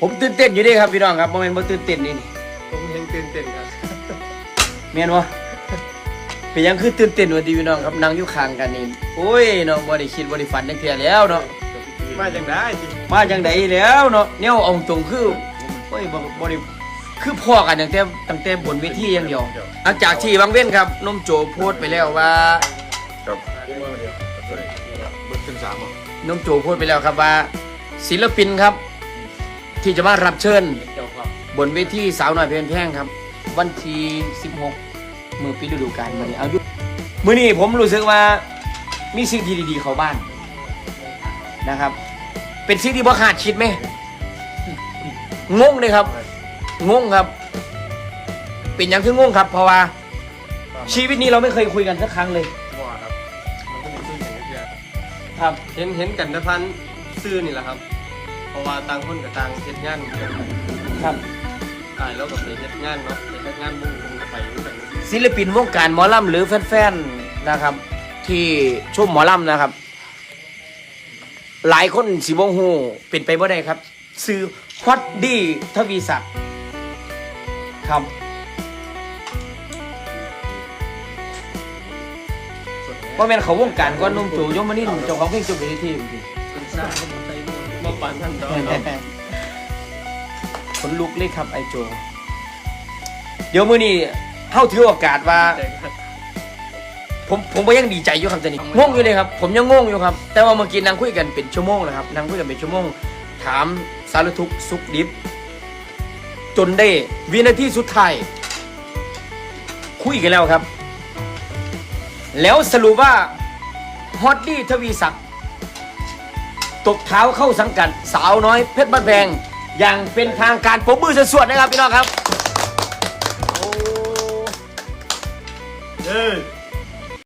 ผมตื่นเต้นอยู่เด้ครับพี่น้องครับโมเมนต์บ่ตื่นเต้นนี่นี่ผมเห็นตื่นเต้นครับแม่นวะเป็นหยังคือตื่นเต้นวะดีพี่น้องครับนั่งอยู่ข้างกันนี่โอ้ยเนาะบ่ได้คิดบ่ได้ฝันจังเที่ยแล้วเนาะมาจังได้สิมาจังไดแล้วเนาะแนวเอาตรงคือโอ้ยบ่บ่ได้คือพ่อกันตั้งแต่ตั้งแต่บนเวทีอย่างเดียวหลังจากที่บางเว้นครับนมโจโพสต์ไปแล้วว่าครับเบิดขึ้นสามอะน้องโจพูดไปแล้วครับว่า ศิลปินครับ ที่จะมารับเชิญเจ้าครับบนเวทีสาวน้อยเพลินแพงครับ วันที่16 มือปิดฤดูกาลวันนี้เอายุมือนี้ผมรู้สึกว่ามีสิ่งที่ดีๆเข้าบ้านนะครับ เป็นสิ่งที่บ่คาดคิดไหมงงเลยครับงงครับ เป็นอย่างคืองงครับ เพราะว่าชีวิตนี้เราไม่เคยคุยกันสักครั้งเลยว่าครับ มันก็เป็นชื่ออย่างเงี้ยครับ เห็นเห็นกันแต่พันซื่อนี่แหละครับเพ ราะว่าต่างคนกับต่างเฮ็ดงานกันครับอ่าแล้วก็ไปเฮ็ดงานเนาะไปเฮ็ดงานมุ่งผมก็ไปด้วยกันศิลปินวงการหมอลำหรือแฟนๆนะครับ ที่ชมหมอลำนะครับ หลายคนสิบงหูเป็นไปบ่ได้ครับ ซื้อฮอตดีทวีศักดิ์ครับว่าแม่นเขาวงการก้อนนุ่มจูยมมานี่เจ้าของเพลงจบไปที่ทีเป็นซ่าผมใส่บ่ปานท่านดอกเนาะคนลุกเลยครับไอโจ เดี๋ยวมื้อนี้เฮาถือโอกาสว่าแต่ก็ผมผมก็ยังดีใจอยู่ครับตอนนี้งงอยู่เลยครับ ผมยังงงอยู่ครับ แต่ว่าเมื่อกี้นั่งคุยกันเป็นชั่วโมงแล้วครับนั่งคุยกันเป็นชั่วโมง ถามสารทุกข์สุขดิบ จนได้วินาทีสุดท้ายคุยกันแล้วครับ แล้วสรุปว่าฮอตดี้ทวีศักดิ์ ตกเท้าเข้าสังกัดสาวน้อยเพชรบ้านแพงอย่างเป็นทางการปมมือสวดๆนะครับพี่น้องครับโอ้เอ้